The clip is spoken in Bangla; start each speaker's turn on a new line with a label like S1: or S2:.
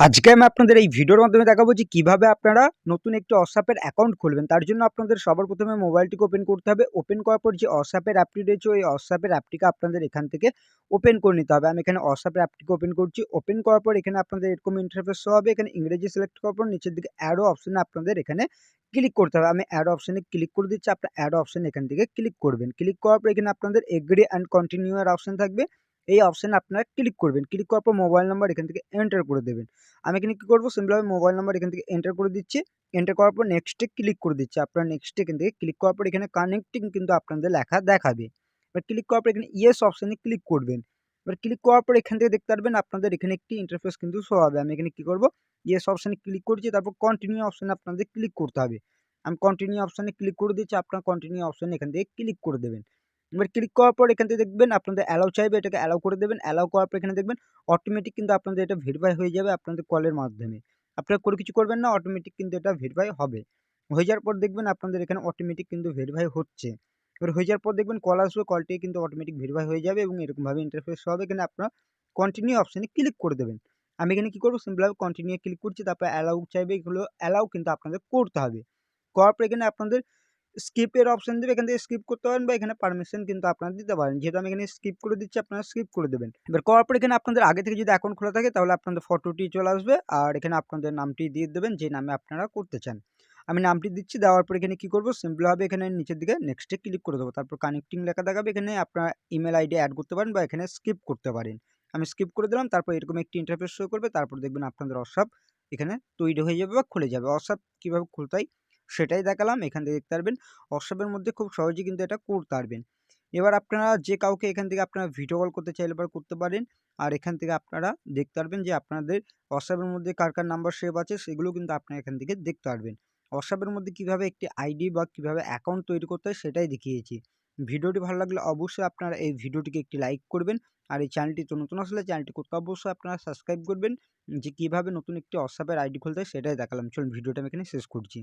S1: আজকে আমি আপনাদের এই ভিডিওর মাধ্যমে দেখাবো যে কীভাবে আপনারা নতুন একটি অসাপের অ্যাকাউন্ট খুলবেন। তার জন্য আপনাদের সবার প্রথমে মোবাইলটিকে ওপেন করতে হবে। ওপেন করার পর যে অসাপের অ্যাপটি রয়েছে, ওই অসাপের অ্যাপটিকে আপনাদের এখান থেকে ওপেন করে নিতে হবে। আমি এখানে অসাপের অ্যাপটিকে ওপেন করছি। ওপেন করার পর এখানে আপনাদের এরকম ইন্টারফেস হবে। এখানে ইংরেজি সিলেক্ট করার পর নিচের দিকে অ্যাডো অপশনে আপনাদের এখানে ক্লিক করতে হবে। আমি অ্যাড অপশানে ক্লিক করে দিচ্ছি। আপনার অ্যাড অপশন এখান থেকে ক্লিক করবেন। ক্লিক করার পর এখানে আপনাদের এগ্রি অ্যান্ড কন্টিনিউ এর অপশন থাকবে। এই অপশানে আপনারা ক্লিক করবেন। ক্লিক করার পর মোবাইল নাম্বার এখান থেকে এন্টার করে দেবেন। আমি এখানে কী করব? সিম্পলভাবে মোবাইল নাম্বার এখান থেকে এন্টার করে দিচ্ছি। এন্টার করার পর নেক্সটে ক্লিক করে দিচ্ছি। আপনার নেক্সটে এখান থেকে ক্লিক করার পর এখানে কানেক্টিং কিন্তু আপনাদের লেখা দেখাবে। এবার ক্লিক করার পর এখানে ইয়েস অপশানে ক্লিক করবেন। এবার ক্লিক করার পর এখান থেকে দেখতে পারবেন আপনাদের এখানে একটি ইন্টারফেস কিন্তু শো হবে। আমি এখানে কী করব? ইয়েস অপশানে ক্লিক করছি। তারপর কন্টিনিউ অপশানে আপনাদের ক্লিক করতে হবে। আমি কন্টিনিউ অপশানে ক্লিক করে দিচ্ছি। আপনার কন্টিনিউ অপশানে এখান থেকে ক্লিক করে দেবেন। এবার ক্লিক করার পর এখান থেকে দেখবেন আপনাদের অ্যালাউ চাইবে, এটাকে অ্যালাউ করে দেবেন। অ্যালাউ করার পর এখানে দেখবেন অটোমেটিক কিন্তু আপনাদের এটা ভেরিফাই হয়ে যাবে আপনাদের কলের মাধ্যমে। আপনারা করে কিছু করবেন না অটোমেটিক কিন্তু এটা ভেরিফাই হবে। হয়ে যাওয়ার পর দেখবেন আপনাদের এখানে অটোমেটিক কিন্তু ভেরিফাই হচ্ছে। এবার হয়ে যাওয়ার পর দেখবেন কল আসবে কলটি কিন্তু অটোমেটিক ভেরিফাই হয়ে যাবে এবং এরকমভাবে ইন্টারফেস হবে। এখানে আপনারা কন্টিনিউ অপশানে ক্লিক করে দেবেন। আমি এখানে কী করব? সিম্পলভাবে কন্টিনিউ ক্লিক করছি, তারপর অ্যালাউ চাইবে, এগুলো অ্যালাউ কিন্তু আপনাদের করতে হবে। করার পর এখানে আপনাদের স্কিপের অপশান দেবে, এখান থেকে স্কিপ করতে পারেন বা এখানে পারমিশন কিন্তু আপনারা দিতে পারেন। যেহেতু আমি এখানে স্কিপ করে দিচ্ছি, আপনারা স্কিপ করে দেবেন। এবার করার পর এখানে আপনাদের আগে থেকে যদি অ্যাকাউন্ট খোলা থাকে, তাহলে আপনাদের ফটোটি চলে আসবে আর এখানে আপনাদের নামটি দিয়ে দেবেন, যে নামে আপনারা করতে চান। আমি নামটি দিচ্ছি, দেওয়ার পর এখানে কী করব? সিম্পলভাবে এখানে নিচের দিকে নেক্সটে ক্লিক করে দেবো। তারপর কানেক্টিং লেখা দেখাবে, এখানে আপনারা ইমেল আইডি অ্যাড করতে পারেন বা এখানে স্কিপ করতে পারেন। আমি স্কিপ করে দিলাম, তারপর এরকম একটি ইন্টারফেস শো করবে, তারপর দেখবেন আপনাদের অসাপ এখানে তৈরি হয়ে যাবে বা খুলে যাবে। অসাপ কীভাবে খুলতে হয়? সেটাই দেখালাম, এখান থেকে দেখতে পারবেন। হোয়াটসঅ্যাপের মধ্যে খুব সহজেই কিন্তু এটা করতে পারবেন। এবার আপনারা যে কাউকে এখান থেকে আপনারা ভিডিও কল করতে চাইলে এবার করতে পারেন। আর এখান থেকে আপনারা দেখতে পারবেন যে আপনাদের হোয়াটসঅ্যাপের মধ্যে কার কার নাম্বার সেভ আছে, সেগুলো কিন্তু আপনারা এখান থেকে দেখতে পারবেন। হোয়াটসঅ্যাপের মধ্যে কীভাবে একটি আইডি বা কীভাবে অ্যাকাউন্ট তৈরি করতে হয় সেটাই দেখিয়েছি। ভিডিওটি ভালো লাগলে অবশ্যই আপনারা এই ভিডিওটিকে একটি লাইক করবেন। আর এই চ্যানেলটি তো নতুন আসলে চ্যানেলটি করতে অবশ্যই আপনারা সাবস্ক্রাইব করবেন। যে কীভাবে নতুন একটি হোয়াটসঅ্যাপের আইডি খুলতে হয় সেটাই দেখালাম। চলুন ভিডিওটা আমি এখানে শেষ করছি।